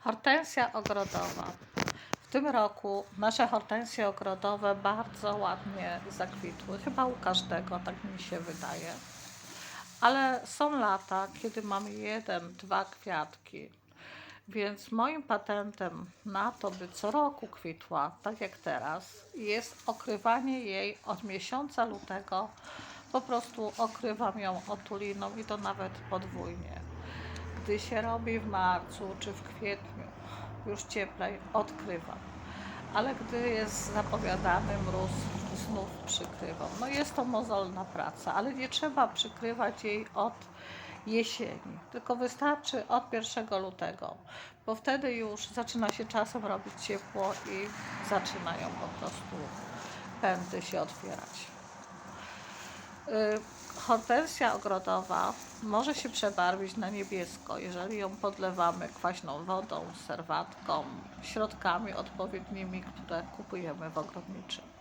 Hortensja ogrodowa. W tym roku nasze hortensje ogrodowe bardzo ładnie zakwitły. Chyba u każdego, tak mi się wydaje. Ale są lata, kiedy mamy jeden, dwa kwiatki. Więc moim patentem na to, by co roku kwitła, tak jak teraz, jest okrywanie jej od miesiąca lutego. Po prostu okrywam ją otuliną i to nawet podwójnie. Gdy się robi w marcu czy w kwietniu, już cieplej, odkrywam. Ale gdy jest zapowiadany mróz, znów przykrywam. No jest to mozolna praca, ale nie trzeba przykrywać jej od jesieni, tylko wystarczy od 1 lutego, bo wtedy już zaczyna się czasem robić ciepło i zaczynają po prostu pędy się otwierać. Y, Hortensja ogrodowa może się przebarwić na niebiesko, jeżeli ją podlewamy kwaśną wodą, serwatką, środkami odpowiednimi, które kupujemy w ogrodniczym.